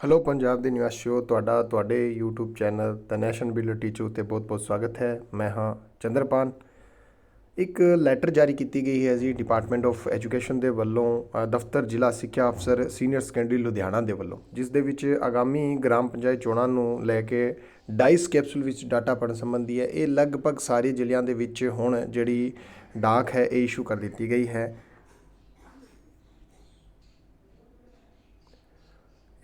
Hello Punjab ਦੇ ਨਿਵਾਸੀਓ, ਤੁਹਾਡਾ, ਤੁਹਾਡੇ YouTube channel the nation builder teacher 'ਤੇ ਬਹੁਤ-ਬਹੁਤ ਸਵਾਗਤ ਹੈ। ਮੈਂ ਹਾਂ ਚੰਦਰਪਾਨ। ਇੱਕ ਲੈਟਰ ਜਾਰੀ ਕੀਤੀ ਗਈ ਹੈ ਜੀ ਡਿਪਾਰਟਮੈਂਟ ਆਫ ਐਜੂਕੇਸ਼ਨ ਦੇ ਵੱਲੋਂ ਦਫ਼ਤਰ ਜ਼ਿਲ੍ਹਾ ਸਿੱਖਿਆ ਅਫਸਰ ਸੀਨੀਅਰ ਸੈਕੰਡਰੀ ਲੁਧਿਆਣਾ ਦੇ ਵੱਲੋਂ, ਜਿਸ ਦੇ ਵਿੱਚ ਆਗਾਮੀ ਗ੍ਰਾਮ ਪੰਚਾਇਤ ਚੋਣਾਂ ਨੂੰ ਲੈ ਕੇ ਡਾਈਸ ਕੈਪਸੂਲ ਵਿੱਚ ਡਾਟਾ ਪੜਨ ਸੰਬੰਧੀ ਹੈ। ਇਹ ਲਗਭਗ ਸਾਰੇ ਜ਼ਿਲ੍ਹਿਆਂ ਦੇ ਵਿੱਚ ਹੁਣ ਜਿਹੜੀ ਡਾਕ ਹੈ, ਇਹ ਇਸ਼ੂ ਕਰ ਦਿੱਤੀ ਗਈ ਹੈ।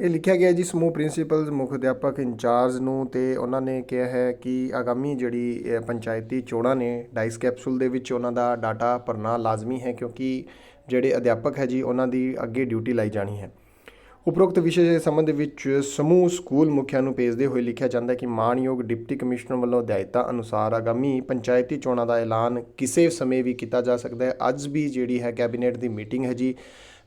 ਇਹ ਲਿਖਿਆ ਗਿਆ ਜੀ, ਸਮੂਹ ਪ੍ਰਿੰਸੀਪਲ ਮੁੱਖ ਅਧਿਆਪਕ ਇੰਚਾਰਜ ਨੂੰ ਤੇ ਉਹਨਾਂ ਨੇ ਕਿਹਾ ਹੈ ਕਿ ਆਗਾਮੀ ਜਿਹੜੀ ਪੰਚਾਇਤੀ ਚੋਣਾਂ ਨੇ ਡਾਈਸ ਕੈਪਸੂਲ ਦੇ ਵਿੱਚ ਉਹਨਾਂ ਦਾ ਡਾਟਾ ਭਰਨਾ ਲਾਜ਼ਮੀ ਹੈ ਕਿਉਂਕਿ ਜਿਹੜੇ ਅਧਿਆਪਕ ਹੈ ਜੀ, ਉਹਨਾਂ ਦੀ ਅੱਗੇ ਡਿਊਟੀ ਲਾਈ ਜਾਣੀ ਹੈ। ਉਪਰੋਕਤ ਵਿਸ਼ੇ ਦੇ ਸੰਬੰਧ ਵਿੱਚ ਸਮੂਹ ਸਕੂਲ ਮੁਖੀਆਂ ਨੂੰ ਭੇਜਦੇ ਹੋਏ ਲਿਖਿਆ ਜਾਂਦਾ ਹੈ ਕਿ ਮਾਨਯੋਗ ਡਿਪਟੀ ਕਮਿਸ਼ਨਰ ਵੱਲੋਂ ਹਦਾਇਤਾਂ ਅਨੁਸਾਰ ਆਗਾਮੀ ਪੰਚਾਇਤੀ ਚੋਣਾਂ ਦਾ ਐਲਾਨ ਕਿਸੇ ਸਮੇਂ ਵੀ ਕੀਤਾ ਜਾ ਸਕਦਾ ਹੈ। ਅੱਜ ਵੀ ਜਿਹੜੀ ਹੈ ਕੈਬਨਿਟ ਦੀ ਮੀਟਿੰਗ ਹੈ ਜੀ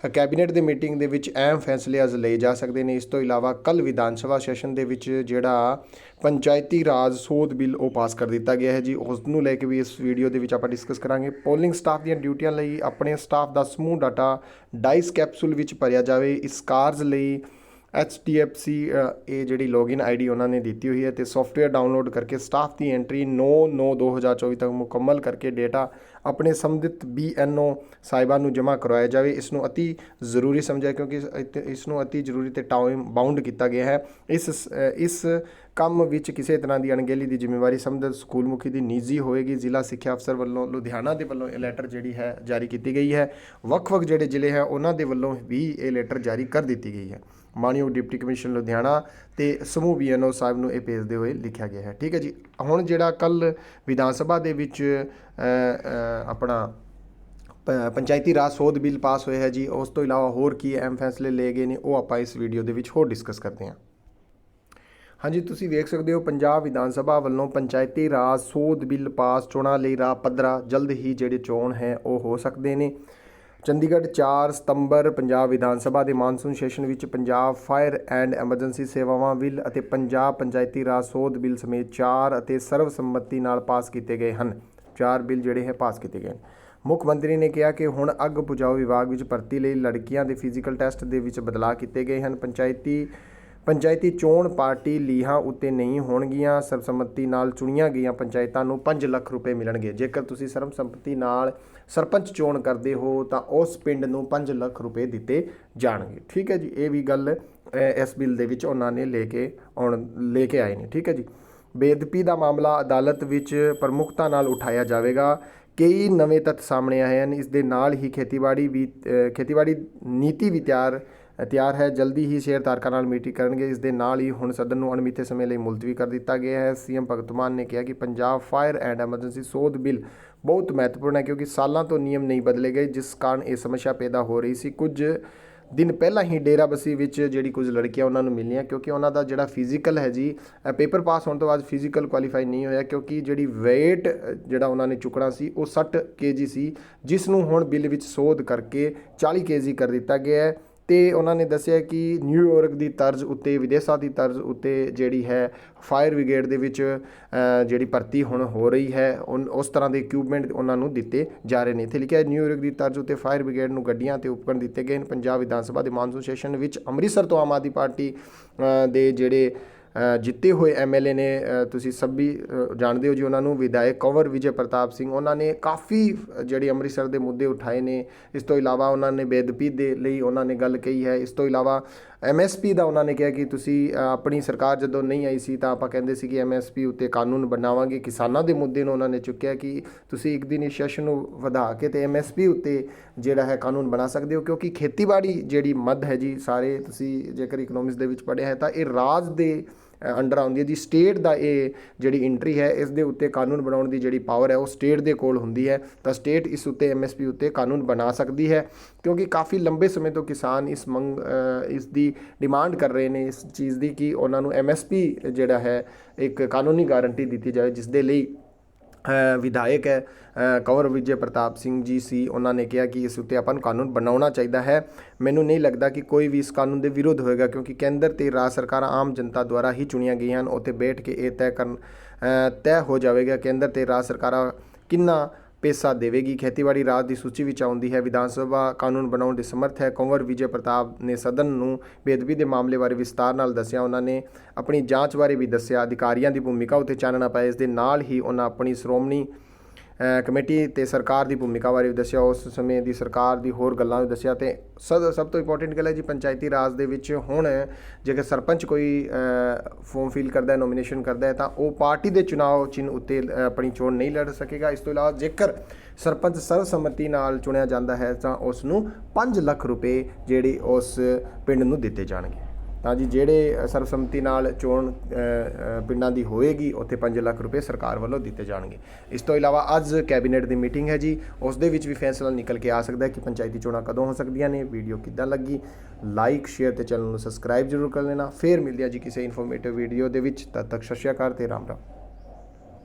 ਕੈਬਨਿਟ ਦੀ ਮੀਟਿੰਗ ਦੇ ਵਿੱਚ ਅਹਿਮ ਫੈਸਲੇ ਅੱਜ ਲਏ ਜਾ ਸਕਦੇ ਨੇ। ਇਸ ਤੋਂ ਇਲਾਵਾ ਕੱਲ ਵਿਧਾਨ ਸਭਾ ਸੈਸ਼ਨ ਦੇ ਵਿੱਚ ਜਿਹੜਾ ਪੰਚਾਇਤੀ ਰਾਜ ਸੋਧ ਬਿੱਲ ਉਹ ਪਾਸ ਕਰ ਦਿੱਤਾ ਗਿਆ ਹੈ ਜੀ। ਉਸ ਨੂੰ ਲੈ ਕੇ ਵੀ ਇਸ ਵੀਡੀਓ ਦੇ ਵਿੱਚ ਆਪਾਂ ਡਿਸਕਸ ਕਰਾਂਗੇ। ਪੋਲਿੰਗ ਸਟਾਫ ਦੀਆਂ ਡਿਊਟੀਆਂ ਲਈ ਆਪਣੇ ਸਟਾਫ ਦਾ ਸਮੂਹ ਡਾਟਾ ਡਾਈਸ ਕੈਪਸੂਲ ਵਿੱਚ ਭਰਿਆ ਜਾਵੇ। ਇਸ ਕਾਰਜ ਲਈ HTFC ਅ, ਇਹ ਜਿਹੜੀ ਲੌਗਇਨ ਆਈਡੀ ਉਹਨਾਂ ਨੇ ਦਿੱਤੀ ਹੋਈ ਹੈ ਤੇ ਸੌਫਟਵੇਅਰ ਡਾਊਨਲੋਡ ਕਰਕੇ ਸਟਾਫ ਦੀ ਐਂਟਰੀ 9/9/2024 ਤੱਕ ਮੁਕੰਮਲ ਕਰਕੇ ਡੇਟਾ ਆਪਣੇ ਸੰਬੰਧਿਤ BNO ਸਾਹਿਬਾਨ ਨੂੰ ਜਮ੍ਹਾਂ ਕਰਵਾਇਆ ਜਾਵੇ। ਇਸ ਨੂੰ ਅਤੀ ਜ਼ਰੂਰੀ ਸਮਝਿਆ ਕਿਉਂਕਿ ਇਸ- ਇਤ- ਇਸ ਨੂੰ ਅਤੀ ਜ਼ਰੂਰੀ ਤੇ ਟਾਈਮ ਬਾਉਂਡ ਕੀਤਾ ਗਿਆ ਹੈ। ਇਸ ਇਸ ਕੰਮ ਵਿੱਚ ਕਿਸੇ ਤਰ੍ਹਾਂ ਦੀ ਅਣਗਹਿਲੀ ਦੀ ਜ਼ਿੰਮੇਵਾਰੀ ਸੰਬੰਧਿਤ ਸਕੂਲ ਮੁਖੀ ਦੀ ਨਿੱਜੀ ਹੋਏਗੀ। ਜ਼ਿਲ੍ਹਾ ਸਿੱਖਿਆ ਅਫਸਰ ਵੱਲੋਂ ਲੁਧਿਆਣਾ ਦੇ ਵੱਲੋਂ ਇਹ ਲੈਟਰ ਜਿਹੜੀ ਹੈ ਜਾਰੀ ਕੀਤੀ ਗਈ ਹੈ। ਵੱਖ-ਵੱਖ ਜਿਹੜੇ ਜ਼ਿਲ੍ਹੇ ਹੈ, ਉਹਨਾਂ ਦੇ ਵੱਲੋਂ ਵੀ ਇਹ ਲੈਟਰ ਜਾਰੀ ਕਰ ਦਿੱਤੀ ਗਈ ਹੈ। ਮਾਨਯੋਗ ਡਿਪਟੀ ਕਮਿਸ਼ਨਰ ਲੁਧਿਆਣਾ ਤੇ ਸਮੂਹ ਬੀਐਨਓ ਸਾਹਿਬ ਨੂੰ ਇਹ ਭੇਜਦੇ ਹੋਏ ਲਿਖਿਆ ਗਿਆ ਹੈ। ਠੀਕ ਹੈ ਜੀ। ਹੁਣ ਜਿਹੜਾ ਕੱਲ ਵਿਧਾਨ ਸਭਾ ਦੇ ਵਿੱਚ ਆਪਣਾ, ਪ- ਪੰਚਾਇਤੀ ਰਾਜ ਸੋਧ ਬਿੱਲ ਪਾਸ ਹੋਇਆ ਹੈ ਜੀ, ਉਸ ਤੋਂ ਇਲਾਵਾ ਹੋਰ ਕੀ ਅਹਿਮ ਫੈਸਲੇ ਲਏ ਗਏ ਨੇ, ਉਹ ਆਪਾਂ ਇਸ ਵੀਡੀਓ ਦੇ ਵਿੱਚ ਹੋਰ ਡਿਸਕਸ ਕਰਦੇ ਹਾਂ। ਹਾਂਜੀ, ਤੁਸੀਂ ਵੇਖ ਸਕਦੇ ਹੋ ਪੰਜਾਬ ਵਿਧਾਨ ਸਭਾ ਵੱਲੋਂ ਪੰਚਾਇਤੀ ਰਾਜ ਸੋਧ ਬਿੱਲ ਪਾਸ ਚੋਣਾਂ ਲਈ ਰਾਹ ਪੱਧਰਾ ਜਲਦ ਹੀ ਜਿਹੜੇ ਚੋਣ ਹੈ, ਉਹ ਹੋ ਸਕਦੇ ਨੇ। ਚੰਡੀਗੜ੍ਹ 4 ਸਤੰਬਰ ਪੰਜਾਬ ਵਿਧਾਨ ਸਭਾ ਦੇ ਮਾਨਸੂਨ ਸੈਸ਼ਨ ਵਿੱਚ ਪੰਜਾਬ ਫਾਇਰ ਐਂਡ ਐਮਰਜੈਂਸੀ ਸੇਵਾਵਾਂ ਬਿੱਲ ਅਤੇ ਪੰਜਾਬ ਪੰਚਾਇਤੀ ਰਾਜ ਸੋਧ ਬਿੱਲ ਸਮੇਤ ਚਾਰ ਅਤੇ ਸਰਵਸੰਮਤੀ ਨਾਲ ਪਾਸ ਕੀਤੇ ਗਏ ਹਨ। ਚਾਰ ਬਿੱਲ ਜਿਹੜੇ ਹੈ, ਪਾਸ ਕੀਤੇ ਗਏ ਹਨ ਮੁੱਖ ਮੰਤਰੀ ਨੇ ਕਿਹਾ ਕਿ ਹੁਣ ਅੱਗ ਬੁਝਾਓ ਵਿਭਾਗ ਵਿੱਚ ਭਰਤੀ ਲਈ ਲੜਕੀਆਂ ਦੇ ਫਿਜ਼ੀਕਲ ਟੈਸਟ ਦੇ ਵਿੱਚ ਬਦਲਾਅ ਕੀਤੇ ਗਏ ਹਨ। ਪੰਚਾਇਤੀ ਪੰਚਾਇਤੀ ਚੋਣ ਪਾਰਟੀ ਲੀਹਾਂ ਉੱਤੇ ਨਹੀਂ ਹੋਣਗੀਆਂ, ਸਰਬਸੰਮਤੀ ਨਾਲ ਚੁਣੀਆਂ ਗਈਆਂ ਪੰਚਾਇਤਾਂ ਨੂੰ 5 ਲੱਖ ਰੁਪਏ ਮਿਲਣਗੇ। ਜੇਕਰ ਤੁਸੀਂ ਸਰਬਸੰਮਤੀ ਨਾਲ ਸਰਪੰਚ ਚੋਣ ਕਰਦੇ ਹੋ, ਤਾਂ ਉਸ ਪਿੰਡ ਨੂੰ 5 ਲੱਖ ਰੁਪਏ ਦਿੱਤੇ ਜਾਣਗੇ। ਠੀਕ ਹੈ ਜੀ, ਇਹ ਵੀ ਗੱਲ ਇਸ ਬਿੱਲ ਦੇ ਵਿੱਚ ਉਹਨਾਂ ਨੇ ਲੈ ਕੇ ਆਉਣ, ਲੈ ਕੇ ਆਏ ਨੇ। ਠੀਕ ਹੈ ਜੀ। ਬੇਅਦਬੀ ਦਾ ਮਾਮਲਾ ਅਦਾਲਤ ਵਿੱਚ ਪ੍ਰਮੁਖਤਾ ਨਾਲ ਉਠਾਇਆ ਜਾਵੇਗਾ। ਕਈ ਨਵੇਂ ਤੱਥ ਸਾਹਮਣੇ ਆਏ ਹਨ। ਇਸ ਦੇ ਨਾਲ ਹੀ ਖੇਤੀਬਾੜੀ ਵੀ ਖੇਤੀਬਾੜੀ ਨੀਤੀ ਵੀ ਤਿਆਰ ਤਿਆਰ ਹੈ। ਜਲਦੀ ਹੀ ਸ਼ੇਅਰ ਧਾਰਕਾਂ ਨਾਲ ਮੀਟਿੰਗ ਕਰਨਗੇ। ਇਸ ਦੇ ਨਾਲ ਹੀ ਹੁਣ ਸਦਨ ਨੂੰ ਅਣਮਿੱਥੇ ਸਮੇਂ ਲਈ ਮੁਲਤਵੀ ਕਰ ਦਿੱਤਾ ਗਿਆ ਹੈ। ਸੀਐਮ ਭਗਤ ਮਾਨ ਨੇ ਕਿਹਾ ਕਿ ਪੰਜਾਬ ਫਾਇਰ ਐਂਡ ਐਮਰਜੈਂਸੀ ਸੋਧ ਬਿੱਲ ਬਹੁਤ ਮਹੱਤਵਪੂਰਨ ਹੈ ਕਿਉਂਕਿ ਸਾਲਾਂ ਤੋਂ ਨਿਯਮ ਨਹੀਂ ਬਦਲੇ ਗਏ, ਜਿਸ ਕਾਰਨ ਇਹ ਸਮੱਸਿਆ ਪੈਦਾ ਹੋ ਰਹੀ ਸੀ। ਕੁਝ ਦਿਨ ਪਹਿਲਾਂ ਹੀ ਡੇਰਾਬੱਸੀ ਵਿੱਚ ਜਿਹੜੀ ਕੁਝ ਲੜਕੀਆਂ ਉਹਨਾਂ ਨੂੰ ਮਿਲੀਆਂ ਕਿਉਂਕਿ ਉਹਨਾਂ ਦਾ ਜਿਹੜਾ ਫਿਜ਼ੀਕਲ ਹੈ ਜੀ ਪੇਪਰ ਪਾਸ ਹੋਣ ਤੋਂ ਬਾਅਦ ਫਿਜ਼ੀਕਲ ਕੁਆਲੀਫਾਈ ਨਹੀਂ ਹੋਇਆ ਕਿਉਂਕਿ ਜਿਹੜੀ weight ਜਿਹੜਾ ਉਹਨਾਂ ਨੇ ਚੁੱਕਣਾ ਸੀ, ਉਹ 60 kg ਸੀ, ਜਿਸ ਨੂੰ ਹੁਣ ਬਿੱਲ ਵਿੱਚ ਸੋਧ ਕਰਕੇ 40 kg ਕਰ ਦਿੱਤਾ ਗਿਆ ਹੈ। ਅਤੇ ਉਹਨਾਂ ਨੇ ਦੱਸਿਆ ਕਿ ਨਿਊਯਾਰਕ ਦੀ ਤਰਜ਼ ਉੱਤੇ, ਵਿਦੇਸ਼ਾਂ ਦੀ ਤਰਜ਼ ਉੱਤੇ ਜਿਹੜੀ ਹੈ, ਫਾਇਰ ਬ੍ਰਿਗੇਡ ਦੇ ਵਿੱਚ ਜਿਹੜੀ ਭਰਤੀ ਹੁਣ ਹੋ ਰਹੀ ਹੈ, ਉਨ- ਉਸ ਤਰ੍ਹਾਂ ਦੇ ਇਕਵਿਪਮੈਂਟ ਉਹਨਾਂ ਨੂੰ ਦਿੱਤੇ ਜਾ ਰਹੇ ਨੇ। ਇੱਥੇ ਲਿਖਿਆ ਹੈ ਨਿਊਯਾਰਕ ਦੀ ਤਰਜ਼ ਉੱਤੇ ਫਾਇਰ ਬ੍ਰਿਗੇਡ ਨੂੰ ਗੱਡੀਆਂ ਅਤੇ ਉਪਕਰਨ ਦਿੱਤੇ ਗਏ ਨੇ ਪੰਜਾਬ ਵਿਧਾਨ ਸਭਾ ਦੇ ਮਾਨਸੂਨ ਸੈਸ਼ਨ ਵਿੱਚ ਅੰਮ੍ਰਿਤਸਰ ਤੋਂ ਆਮ ਆਦਮੀ ਪਾਰਟੀ ਦੇ ਜਿਹੜੇ ਜਿੱਤੇ ਹੋਏ ਐਮਐਲਏ ਨੇ ਤੁਸੀਂ ਸਭ ਵੀ ਜਾਣਦੇ ਹੋ ਜੀ ਉਹਨਾਂ ਨੂੰ, ਵਿਧਾਇਕ ਕੌਵਰ ਵਿਜੇ ਪ੍ਰਤਾਪ ਸਿੰਘ, ਉਹਨਾਂ ਨੇ ਕਾਫੀ ਜਿਹੜੇ ਅੰਮ੍ਰਿਤਸਰ ਦੇ ਮੁੱਦੇ ਉਠਾਏ ਨੇ। ਇਸ ਤੋਂ ਇਲਾਵਾ ਉਹਨਾਂ ਨੇ ਬੇਦਬੀ ਦੇ ਲਈ ਉਹਨਾਂ ਨੇ ਗੱਲ ਕਹੀ ਹੈ। ਇਸ ਤੋਂ ਇਲਾਵਾ ਐਮਐਸਪੀ ਦਾ ਉਹਨਾਂ ਨੇ ਕਿਹਾ ਕਿ ਤੁਸੀਂ ਆਪਣੀ ਸਰਕਾਰ ਜਦੋਂ ਨਹੀਂ ਆਈ ਸੀ ਤਾਂ ਆਪਾਂ ਕਹਿੰਦੇ ਸੀ ਕਿ ਐਮਐਸਪੀ ਉੱਤੇ ਕਾਨੂੰਨ ਬਣਾਵਾਂਗੇ। ਕਿਸਾਨਾਂ ਦੇ ਮੁੱਦੇ ਨੂੰ ਉਹਨਾਂ ਨੇ ਚੁੱਕਿਆ ਕਿ ਤੁਸੀਂ ਇੱਕ ਦਿਨ ਇਸ ਸੈਸ਼ਨ ਨੂੰ ਵਧਾ ਕੇ ਤੇ ਐਮਐਸਪੀ ਉੱਤੇ ਜਿਹੜਾ ਹੈ ਕਾਨੂੰਨ ਬਣਾ ਸਕਦੇ ਹੋ। ਕਿਉਂਕਿ ਖੇਤੀਬਾੜੀ ਜਿਹੜੀ ਮੱਧ ਹੈ ਜੀ, ਸਾਰੇ ਤੁਸੀਂ ਜੇਕਰ ਇਕਨੋਮਿਕਸ ਦੇ ਵਿੱਚ ਪੜ੍ਹਿਆ ਹੈ ਤਾਂ ਇਹ ਰਾਜ ਦੇ ਅੰਡਰ ਆਉਂਦੀ ਹੈ। ਜੀ ਸਟੇਟ ਦਾ ਇਹ ਜਿਹੜੀ ਐਂਟਰੀ ਹੈ, ਇਸ ਦੇ ਉੱਤੇ ਕਾਨੂੰਨ ਬਣਾਉਣ ਦੀ ਜਿਹੜੀ ਪਾਵਰ ਹੈ, ਉਹ ਸਟੇਟ ਦੇ ਕੋਲ ਹੁੰਦੀ ਹੈ। ਤਾਂ ਸਟੇਟ ਇਸ ਉੱਤੇ ਐਮਐਸਪੀ ਉੱਤੇ ਕਾਨੂੰਨ ਬਣਾ ਸਕਦੀ ਹੈ। ਕਿਉਂਕਿ ਕਾਫੀ ਲੰਬੇ ਸਮੇਂ ਤੋਂ ਕਿਸਾਨ ਇਸ ਮੰਗ ਇਸ ਦੀ ਡਿਮਾਂਡ ਕਰ ਰਹੇ ਨੇ, ਇਸ ਚੀਜ਼ ਦੀ ਕਿ ਉਹਨਾਂ ਨੂੰ ਐਮਐਸਪੀ ਜਿਹੜਾ ਹੈ, ਇੱਕ ਕਾਨੂੰਨੀ ਗਾਰੰਟੀ ਦਿੱਤੀ ਜਾਵੇ ਜਿਸ ਦੇ ਲਈ ਵਿਧਾਇਕ ਹੈ ਕੌਰ ਵਿਜੇ ਪ੍ਰਤਾਪ ਸਿੰਘ ਜੀ ਸੀ। ਉਹਨਾਂ ਨੇ ਕਿਹਾ ਕਿ ਇਸ ਉੱਤੇ ਆਪਾਂ ਨੂੰ ਕਾਨੂੰਨ ਬਣਾਉਣਾ ਚਾਹੀਦਾ ਹੈ। ਮੈਨੂੰ ਨਹੀਂ ਲੱਗਦਾ ਕਿ ਕੋਈ ਵੀ ਇਸ ਕਾਨੂੰਨ ਦੇ ਵਿਰੋਧ ਹੋਏਗਾ, ਕਿਉਂਕਿ ਕੇਂਦਰ ਤੇ ਰਾਜ ਸਰਕਾਰਾਂ ਆਮ ਜਨਤਾ ਦੁਆਰਾ ਹੀ ਚੁਣੀਆਂ ਗਈਆਂ ਹਨ। ਉੱਥੇ ਬੈਠ ਕੇ ਇਹ ਤੈਅ ਕਰਨ ਤੈਅ ਹੋ ਜਾਵੇਗਾ ਕੇਂਦਰ ਤੇ ਰਾਜ ਸਰਕਾਰਾਂ ਕਿੰਨਾ ਪੈਸਾ ਦੇਵੇਗੀ। ਖੇਤੀਬਾੜੀ ਰਾਜ ਦੀ ਸੂਚੀ ਵਿੱਚ ਆਉਂਦੀ ਹੈ, ਵਿਧਾਨ ਸਭਾ ਕਾਨੂੰਨ ਬਣਾਉਣ ਦੇ ਸਮਰਥ ਹੈ। ਕੰਵਰ ਵਿਜੇ ਪ੍ਰਤਾਪ ਨੇ ਸਦਨ ਨੂੰ ਬੇਦਬੀ ਦੇ ਮਾਮਲੇ ਬਾਰੇ ਵਿਸਤਾਰ ਨਾਲ ਦੱਸਿਆ। ਉਹਨਾਂ ਨੇ ਆਪਣੀ ਜਾਂਚ ਬਾਰੇ ਵੀ ਦੱਸਿਆ। ਅਧਿਕਾਰੀਆਂ ਦੀ ਭੂਮਿਕਾ ਉੱਤੇ ਚਾਨਣਾ ਪਾਇਆ। ਇਸ ਦੇ ਨਾਲ ਹੀ ਉਹਨਾਂ ਆਪਣੀ ਸ਼੍ਰੋਮਣੀ ਕਮੇਟੀ ਤੇ ਸਰਕਾਰ ਦੀ ਭੂਮਿਕਾ ਬਾਰੇ ਵੀ ਦੱਸਿਆ, ਉਸ ਸਮੇਂ ਦੀ ਸਰਕਾਰ ਦੀ ਹੋਰ ਗੱਲਾਂ ਵੀ ਦੱਸਿਆ ਤੇ ਸਭ ਸਭ ਤੋਂ ਇੰਪੋਰਟੈਂਟ ਗੱਲ ਹੈ ਜੀ ਪੰਚਾਇਤੀ ਰਾਜ ਦੇ ਵਿੱਚ ਹੁਣ ਜੇਕਰ ਸਰਪੰਚ ਕੋਈ ਫਾਰਮ ਫਿਲ ਕਰਦਾ ਹੈ ਨੋਮੀਨੇਸ਼ਨ ਕਰਦਾ ਹੈ, ਤਾਂ ਉਹ ਪਾਰਟੀ ਦੇ ਚੁਣਾਵ ਚਿੰਨ੍ਹ ਉੱਤੇ ਆਪਣੀ ਚੋਣ ਨਹੀਂ ਲੜ ਸਕੇਗਾ। ਇਸ ਤੋਂ ਇਲਾਵਾ ਜੇਕਰ ਸਰਪੰਚ ਸਰਬਸੰਮਤੀ ਨਾਲ ਚੁਣਿਆ ਜਾਂਦਾ ਹੈ, ਤਾਂ ਉਸ ਨੂੰ 5 ਲੱਖ ਰੁਪਏ ਜਿਹੜੇ ਉਸ ਪਿੰਡ ਨੂੰ ਦਿੱਤੇ ਜਾਣਗੇ। ਤਾਂ ਜੀ ਜਿਹੜੇ ਸਰਬਸੰਮਤੀ ਨਾਲ ਚੋਣ ਪਿੰਡਾਂ ਦੀ ਹੋਏਗੀ, ਉੱਥੇ 5 ਲੱਖ ਰੁਪਏ ਸਰਕਾਰ ਵੱਲੋਂ ਦਿੱਤੇ ਜਾਣਗੇ। ਇਸ ਤੋਂ ਇਲਾਵਾ ਅੱਜ ਕੈਬਨਿਟ ਦੀ ਮੀਟਿੰਗ ਹੈ ਜੀ। ਉਸ ਦੇ ਵਿੱਚ ਵੀ ਫੈਸਲਾ ਨਿਕਲ ਕੇ ਆ ਸਕਦਾ ਹੈ ਕਿ ਪੰਚਾਇਤੀ ਚੋਣਾਂ ਕਦੋਂ ਹੋ ਸਕਦੀਆਂ ਨੇ। ਵੀਡੀਓ ਕਿੱਦਾਂ ਲੱਗੀ? ਲਾਈਕ ਸ਼ੇਅਰ ਤੇ ਚੈਨਲ ਨੂੰ ਸਬਸਕ੍ਰਾਈਬ ਜ਼ਰੂਰ ਕਰ ਲੈਣਾ। ਫੇਰ ਮਿਲਦੇ ਆ ਜੀ ਕਿਸੇ ਇਨਫੋਰਮੇਟਿਵ ਵੀਡੀਓ ਦੇ ਵਿੱਚ। ਤਦ ਤੱਕ ਸਤਿ ਸ਼੍ਰੀ ਅਕਾਲ ਤੇ ਰਾਮ ਰਾਮ।